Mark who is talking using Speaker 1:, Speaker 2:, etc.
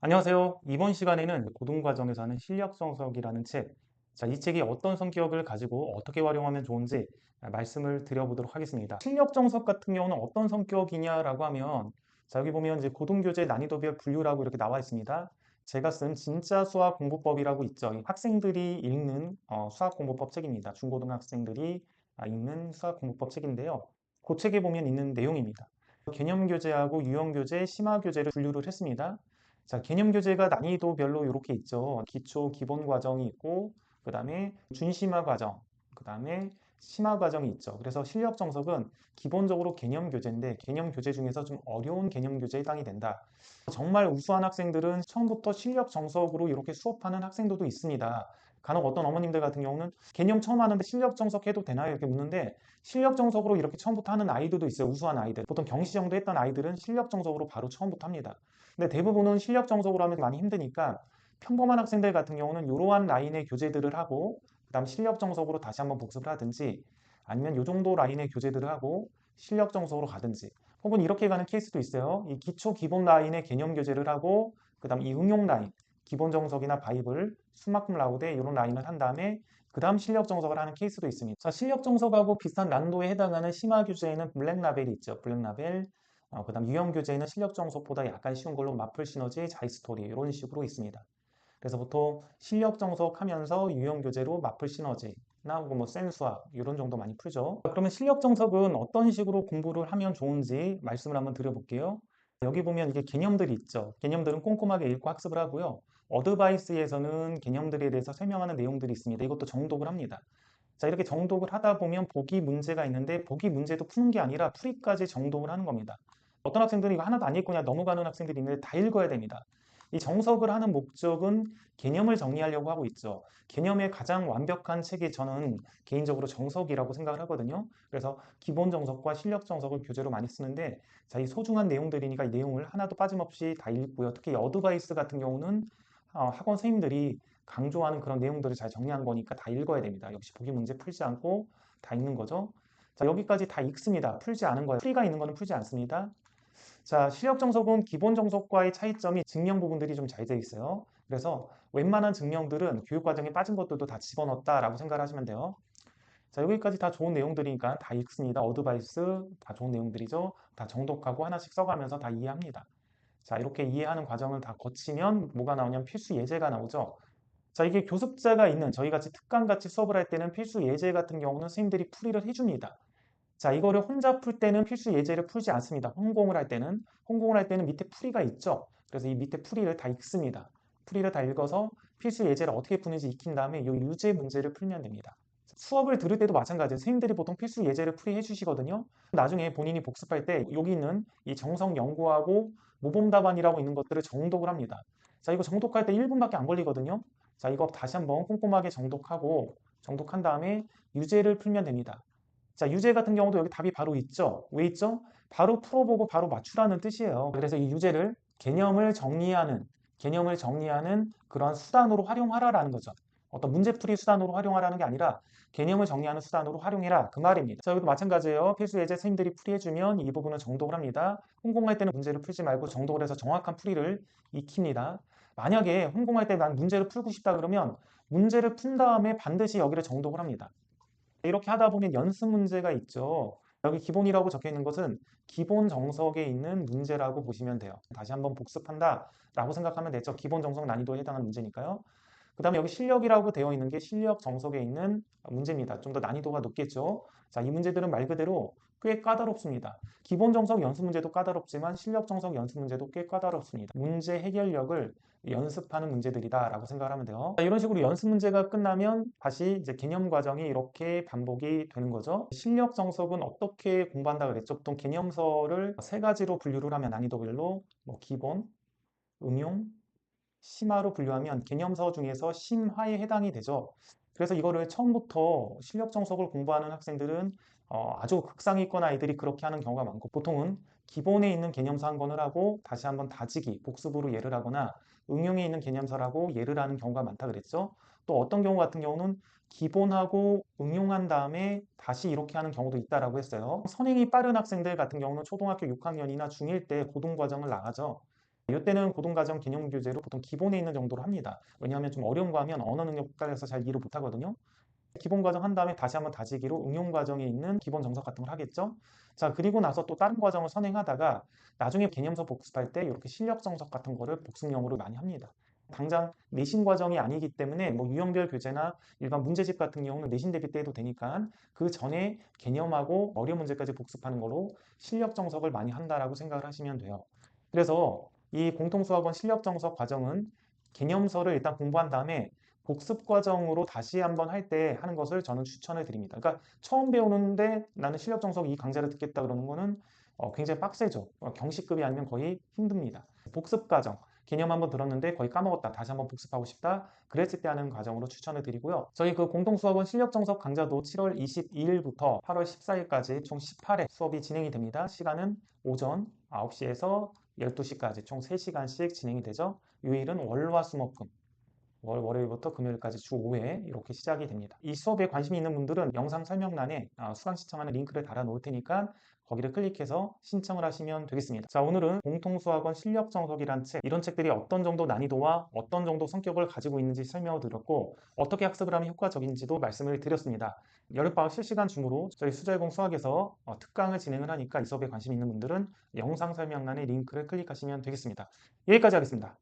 Speaker 1: 안녕하세요. 이번 시간에는 고등과정에서 하는 실력정석이라는 책, 자, 이 책이 어떤 성격을 가지고 어떻게 활용하면 좋은지 말씀을 드려보도록 하겠습니다. 실력정석 같은 경우는 어떤 성격이냐라고 하면, 자, 여기 보면 이제 고등교재 난이도별 분류라고 이렇게 나와 있습니다. 제가 쓴 진짜 수학 공부법이라고 있죠. 이 학생들이 읽는 어, 수학 공부법 책입니다. 중고등학생들이 아, 읽는 수학 공부법 책인데요. 그 책에 보면 있는 내용입니다. 개념 교재하고 유형 교재, 심화 교재를 분류를 했습니다. 자, 개념 교재가 난이도별로 이렇게 있죠. 기초 기본 과정이 있고, 그 다음에 준심화 과정, 그 다음에 심화 과정이 있죠. 그래서 실력 정석은 기본적으로 개념 교재인데 개념 교재 중에서 좀 어려운 개념 교재에 해당이 된다. 정말 우수한 학생들은 처음부터 실력 정석으로 이렇게 수업하는 학생들도 있습니다. 간혹 어떤 어머님들 같은 경우는 개념 처음 하는데 실력 정석 해도 되나요? 이렇게 묻는데 실력 정석으로 이렇게 처음부터 하는 아이들도 있어요. 우수한 아이들. 보통 경시 정도 했던 아이들은 실력 정석으로 바로 처음부터 합니다. 근데 대부분은 실력 정석으로 하면 많이 힘드니까 평범한 학생들 같은 경우는 이러한 라인의 교재들을 하고 그다음 실력 정석으로 다시 한번 복습을 하든지 아니면 이 정도 라인의 교재들을 하고 실력 정석으로 가든지 혹은 이렇게 가는 케이스도 있어요. 이 기초 기본 라인의 개념 교재를 하고 그다음 이 응용 라인 기본 정석이나 바이블, 수만큼 라우데 이런 라인을 한 다음에 그 다음 실력 정석을 하는 케이스도 있습니다. 자, 실력 정석하고 비슷한 난도에 해당하는 심화 교재에는 블랙라벨이 있죠. 블랙라벨, 어, 그 다음 유형 교재는 실력 정석보다 약간 쉬운 걸로 마플 시너지, 자이스토리 이런 식으로 있습니다. 그래서 보통 실력 정석 하면서 유형 교재로 마플 시너지 나뭐 센수학 이런 정도 많이 풀죠. 그러면 실력 정석은 어떤 식으로 공부를 하면 좋은지 말씀을 한번 드려볼게요. 여기 보면 이게 개념들이 있죠. 개념들은 꼼꼼하게 읽고 학습을 하고요. 어드바이스에서는 개념들에 대해서 설명하는 내용들이 있습니다. 이것도 정독을 합니다. 자, 이렇게 정독을 하다 보면 보기 문제가 있는데 보기 문제도 푸는 게 아니라 풀이까지 정독을 하는 겁니다. 어떤 학생들은 이거 하나도 안 읽고 그냥 넘어가는 학생들이 있는데 다 읽어야 됩니다. 이 정석을 하는 목적은 개념을 정리하려고 하고 있죠. 개념의 가장 완벽한 책이 저는 개인적으로 정석이라고 생각을 하거든요. 그래서 기본 정석과 실력 정석을 교재로 많이 쓰는데 자, 이 소중한 내용들이니까 이 내용을 하나도 빠짐없이 다 읽고요. 특히 어드바이스 같은 경우는 어, 학원 선생님들이 강조하는 그런 내용들을 잘 정리한 거니까 다 읽어야 됩니다. 역시 보기 문제 풀지 않고 다 읽는 거죠. 자, 여기까지 다 읽습니다. 풀지 않은 거예요. 풀이가 있는 거는 풀지 않습니다. 자, 실력 정석은 기본 정석과의 차이점이 증명 부분들이 좀잘돼 있어요. 그래서 웬만한 증명들은 교육 과정에 빠진 것들도 다 집어넣었다라고 생각을 하시면 돼요. 자, 여기까지 다 좋은 내용들이니까 다 읽습니다. 어드바이스 다 좋은 내용들이죠. 다 정독하고 하나씩 써가면서 다 이해합니다. 자, 이렇게 이해하는 과정을 다 거치면 뭐가 나오냐면 필수 예제가 나오죠. 자, 이게 교습자가 있는 저희같이 특강같이 수업을 할 때는 필수 예제 같은 경우는 선생님들이 풀이를 해줍니다. 자, 이거를 혼자 풀 때는 필수 예제를 풀지 않습니다. 혼공을 할 때는 혼공을 할 때는 밑에 풀이가 있죠. 그래서 이 밑에 풀이를 다 읽습니다. 풀이를 다 읽어서 필수 예제를 어떻게 푸는지 익힌 다음에 이 유제 문제를 풀면 됩니다. 수업을 들을 때도 마찬가지예요. 선생님들이 보통 필수 예제를 풀이해 주시거든요. 나중에 본인이 복습할 때 여기 있는 이 정성 연구하고 모범 답안이라고 있는 것들을 정독을 합니다. 자, 이거 정독할 때 1분밖에 안 걸리거든요. 자, 이거 다시 한번 꼼꼼하게 정독하고 정독한 다음에 유제를 풀면 됩니다. 자, 유제 같은 경우도 여기 답이 바로 있죠. 왜 있죠? 바로 풀어보고 바로 맞추라는 뜻이에요. 그래서 이 유제를 개념을 정리하는, 개념을 정리하는 그런 수단으로 활용하라라는 거죠. 어떤 문제풀이 수단으로 활용하라는 게 아니라 개념을 정리하는 수단으로 활용해라 그 말입니다. 자, 여기도 마찬가지예요. 필수 예제 선생님들이 풀이해주면 이 부분은 정독을 합니다. 혼공할 때는 문제를 풀지 말고 정독을 해서 정확한 풀이를 익힙니다. 만약에 혼공할 때 난 문제를 풀고 싶다 그러면 문제를 푼 다음에 반드시 여기를 정독을 합니다. 이렇게 하다 보면 연습 문제가 있죠. 여기 기본이라고 적혀 있는 것은 기본 정석에 있는 문제라고 보시면 돼요. 다시 한번 복습한다 라고 생각하면 되죠. 기본 정석 난이도에 해당하는 문제니까요. 그 다음에 여기 실력이라고 되어 있는 게 실력 정석에 있는 문제입니다. 좀 더 난이도가 높겠죠. 자, 이 문제들은 말 그대로 꽤 까다롭습니다. 기본 정석 연습 문제도 까다롭지만 실력 정석 연습 문제도 꽤 까다롭습니다. 문제 해결력을 연습하는 문제들이다라고 생각을 하면 돼요. 자, 이런 식으로 연습 문제가 끝나면 다시 이제 개념 과정이 이렇게 반복이 되는 거죠. 실력 정석은 어떻게 공부한다 그랬죠? 보통 개념서를 세 가지로 분류를 하면 난이도별로 뭐 기본, 응용, 심화로 분류하면 개념서 중에서 심화에 해당이 되죠. 그래서 이거를 처음부터 실력 정석을 공부하는 학생들은 어, 아주 극상위권 아이들이 그렇게 하는 경우가 많고 보통은 기본에 있는 개념서 한 권을 하고 다시 한번 다지기, 복습으로 예를 하거나 응용에 있는 개념서라고 예를 하는 경우가 많다 그랬죠. 또 어떤 경우 같은 경우는 기본하고 응용한 다음에 다시 이렇게 하는 경우도 있다라고 했어요. 선행이 빠른 학생들 같은 경우는 초등학교 6학년이나 중1 때 고등과정을 나가죠. 이때는 고등과정 개념 교재로 보통 기본에 있는 정도로 합니다. 왜냐하면 좀 어려운 거 하면 언어 능력 헷갈려서 잘 이해를 못 하거든요. 기본 과정 한 다음에 다시 한번 다지기로 응용 과정에 있는 기본 정석 같은 걸 하겠죠. 자, 그리고 나서 또 다른 과정을 선행하다가 나중에 개념서 복습할 때 이렇게 실력 정석 같은 거를 복습용으로 많이 합니다. 당장 내신 과정이 아니기 때문에 뭐 유형별 교재나 일반 문제집 같은 경우는 내신 대비 때 해도 되니까 그 전에 개념하고 어려운 문제까지 복습하는 거로 실력 정석을 많이 한다라고 생각을 하시면 돼요. 그래서 이 공통수학원 실력 정석 과정은 개념서를 일단 공부한 다음에 복습 과정으로 다시 한번 할 때 하는 것을 저는 추천을 드립니다. 그러니까 처음 배우는데 나는 실력 정석 이 강좌를 듣겠다 그러는 거는 어, 굉장히 빡세죠. 어, 경시급이 아니면 거의 힘듭니다. 복습 과정, 개념 한번 들었는데 거의 까먹었다. 다시 한번 복습하고 싶다. 그랬을 때 하는 과정으로 추천을 드리고요. 저희 그 공동수업원 실력정석 강좌도 7월 22일부터 8월 14일까지 총 18회 수업이 진행이 됩니다. 시간은 오전 9시에서 12시까지 총 3시간씩 진행이 되죠. 요일은 월화수목금. 월, 월요일부터 금요일까지 주 5회 이렇게 시작이 됩니다. 이 수업에 관심이 있는 분들은 영상 설명란에 아, 수강 신청하는 링크를 달아 놓을 테니까 거기를 클릭해서 신청을 하시면 되겠습니다. 자, 오늘은 공통수학원 실력정석이란 책, 이런 책들이 어떤 정도 난이도와 어떤 정도 성격을 가지고 있는지 설명을 드렸고, 어떻게 학습을 하면 효과적인지도 말씀을 드렸습니다. 여름방학 실시간 중으로 저희 수자유공 수학에서 어, 특강을 진행을 하니까 이 수업에 관심 있는 분들은 영상 설명란에 링크를 클릭하시면 되겠습니다. 여기까지 하겠습니다.